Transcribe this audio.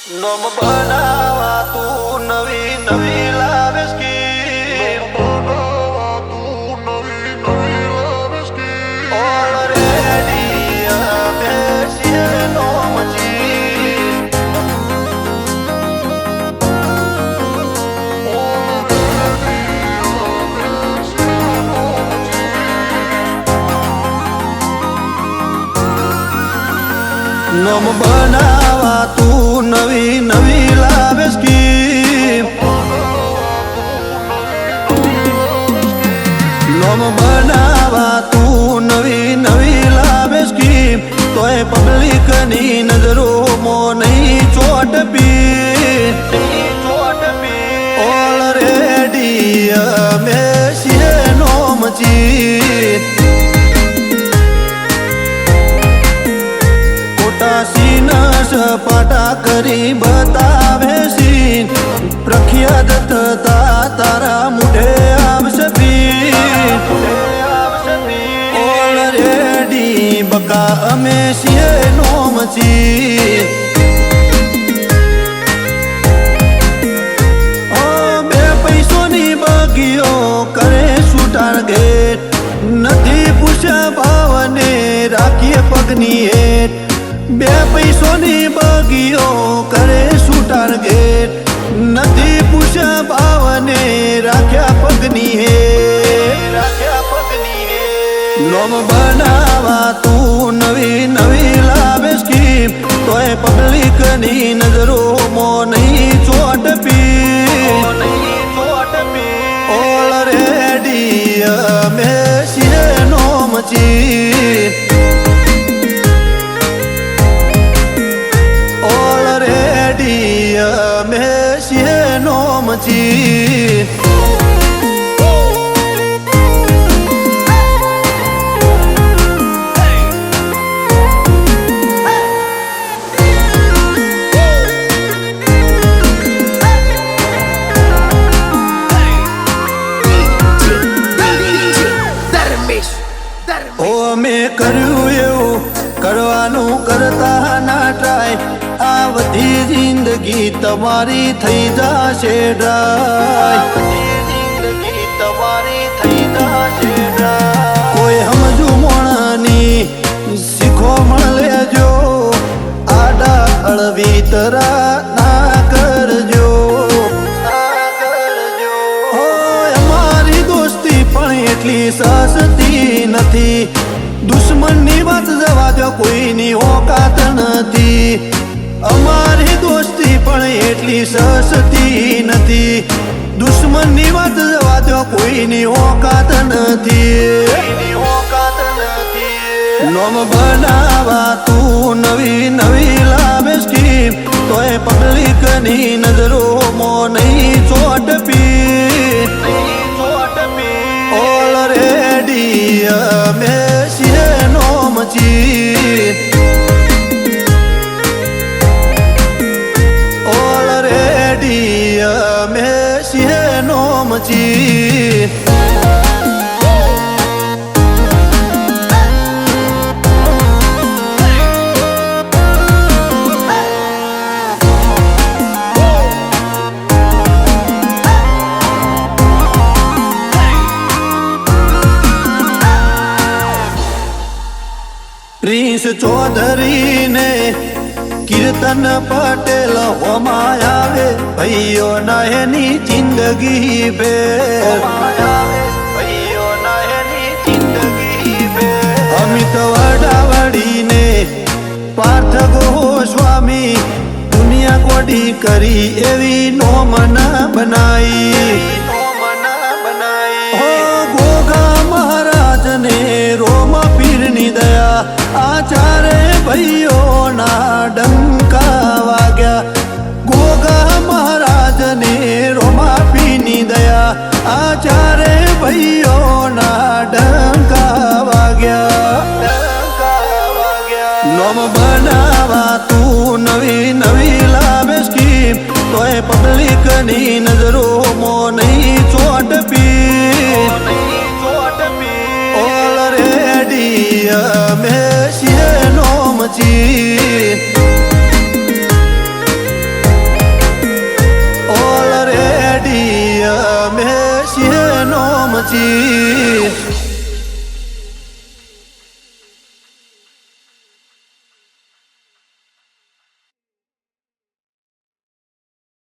નોમ બનાવા તું નવી નવી નોમ બનાવા તું નવી નવી લાવે સ્કીમ નમ બનાવા ખોટા સપાટા કરી બતાવે સીન. પ્રખ્યાત થતા તારા મુઠે આવશે ઓલરેડી બકા અમે છીએ નોમચી ઓ બે પૈસોની બગીઓ કરે ટાર્ગેટ નથી પૂછ્યા ભાવને, રાખીએ પગની હેઠ બે પૈસોની બગીઓ કરે શું ટાર્ગેટ નથી પૂછ્યા ભાવને રાખ્યા પગની હે. રાખ્યા પગની હે. નોમ બનાવા તું નવી નવી લાવે સ્કીમ. તોય પબ્લિકની નજરો મો નહીં ચોટ પી ઓલરેડી અમે છીએ નોમચી ઓલરેડી ધર્મેશ અમે કર્યું એવું કરવાનું કરતા ના ટ્રાય આ બધી જિંદગી તમારી થઈ જશે ડ્રાય. તમારી થઈ જશે ડ્રાય કોઈ સમજુ મોણાની શીખો મળેજો આડા અળવી તરા ના કરજો. અમારી દોસ્તી પણ એટલી સસ્તી નથી. દુશ્મનની વાત જવા દો કોઈની ઓકાત નથી એટલી સસ્તી નથી. દુશ્મનની વાત જવા દો કોઈની ઓકાત નથી. નોમ બનાવા તું નવી નવી લાવે સ્કીમ તોય પબ્લિકની નજરો મો નહીં ચોટ પી ઓલરેડી અમે forte. Prince Chaudhary ને કીર્તન પટેલ હોમાં આવે ભાઈઓ ના એની જિંદગી બે અમિત વડાવડી ને પાર્થ ગોસ્વામી દુનિયા કોડી કરી એવી નોમના બનાઈ. હો ગોગા મહારાજ ને રોમ પીરની દયા. આચારે ભાઈઓના ની નજરો મો નહીં ચોટ પી ઓલરેડી અમે છીએ નો મચી ઓલરેડી અમે છીએ નો મચી